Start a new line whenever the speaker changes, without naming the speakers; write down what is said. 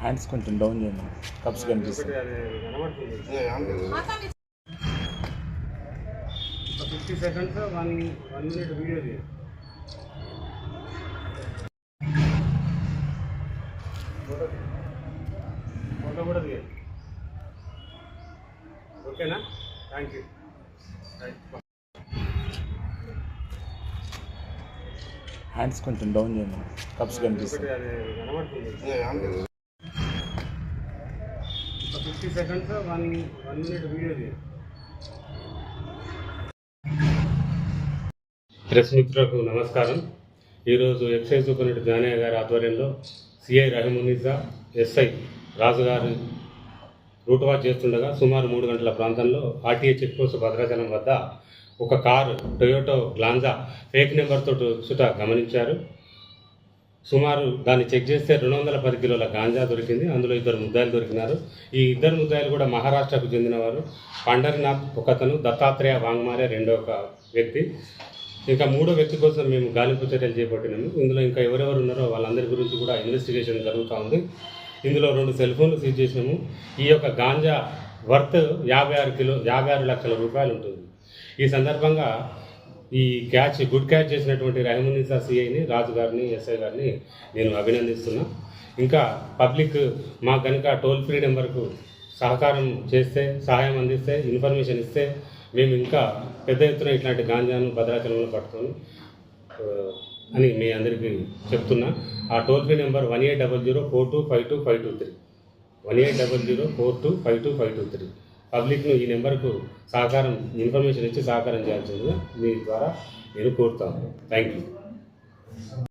Hands కొంచెం down చేయండి. Cups కనిపిస్తుంది
fifty seconds one one minute video తీయండి ఫోటో కూడా తీయండి ఓకేనా? థ్యాంక్ యూ రైట్
హ్యాండ్స్ కొంచెం డౌన్ చేయండి. కప్స్ కనిపిస్తుంది
ఒకటి అది కనబడుతుంది. Fifty seconds one one minute video తీయండి ప్రెస్ మిత్రులకు నమస్కారం. ఈరోజు ఎక్సైజ్ సూపరింటెండెంట్ జానయ్య గారి ఆధ్వర్యంలో సిఐ రహిమునిజా ఎస్ఐ రాజు గారు రూట్ వాచ్ చేస్తుండగా సుమారు మూడు గంటల ప్రాంతంలో ఆర్టీఏ చెక్ పోస్ట్ భద్రాచలం వద్ద ఒక కారు టొయోటో గ్లాంజా ఫేక్ నెంబర్తో సుట గమనించారు. సుమారు దాన్ని చెక్ చేస్తే రెండు వందల పది కిలోల గాంజా దొరికింది. అందులో ఇద్దరు ముద్దాయిలు దొరికినారు. ఈ ఇద్దరు ముద్దాయిలు కూడా మహారాష్ట్రకు చెందినవారు. పండరినాథ్ ఒకతను దత్తాత్రేయ వాంగ్మారే రెండో ఒక వ్యక్తి. ఇంకా మూడో వ్యక్తి కోసం మేము గాలింపు చర్యలు చేపట్టినాము. ఇందులో ఇంకా ఎవరెవరు ఉన్నారో వాళ్ళందరి గురించి కూడా ఇన్వెస్టిగేషన్ జరుగుతూ ఉంది. ఇందులో రెండు సెల్ ఫోన్లు సీజ్ చేసినాము. ఈ యొక్క గాంజా వర్త్ యాభై ఆరు కిలో యాభై ఆరు లక్షల రూపాయలు ఉంటుంది. ఈ సందర్భంగా ఈ క్యాచ్ గుడ్ క్యాచ్ చేసినటువంటి రహమునిసా సిఐని రాజు గారిని ఎస్ఐ గారిని నేను అభినందిస్తున్నా. ఇంకా పబ్లిక్ మా కనుక టోల్ ఫ్రీ నెంబర్కు సహకారం చేస్తే సహాయం అందిస్తే ఇన్ఫర్మేషన్ ఇస్తే మేము ఇంకా పెద్ద ఎత్తున ఇట్లాంటి గాంజాను భద్రాచలంలో పట్టుకొని అని మీ అందరికీ చెప్తున్నా. ఆ toll free number one eight double zero four two five two five two three. One eight double zero four two five two five two three. పబ్లిక్ను ఈ నెంబర్కు సహకారం ఇన్ఫర్మేషన్ ఇచ్చి సహకారం చేయాల్సిందిగా మీ ద్వారా నేను కోరుతాను థ్యాంక్ యూ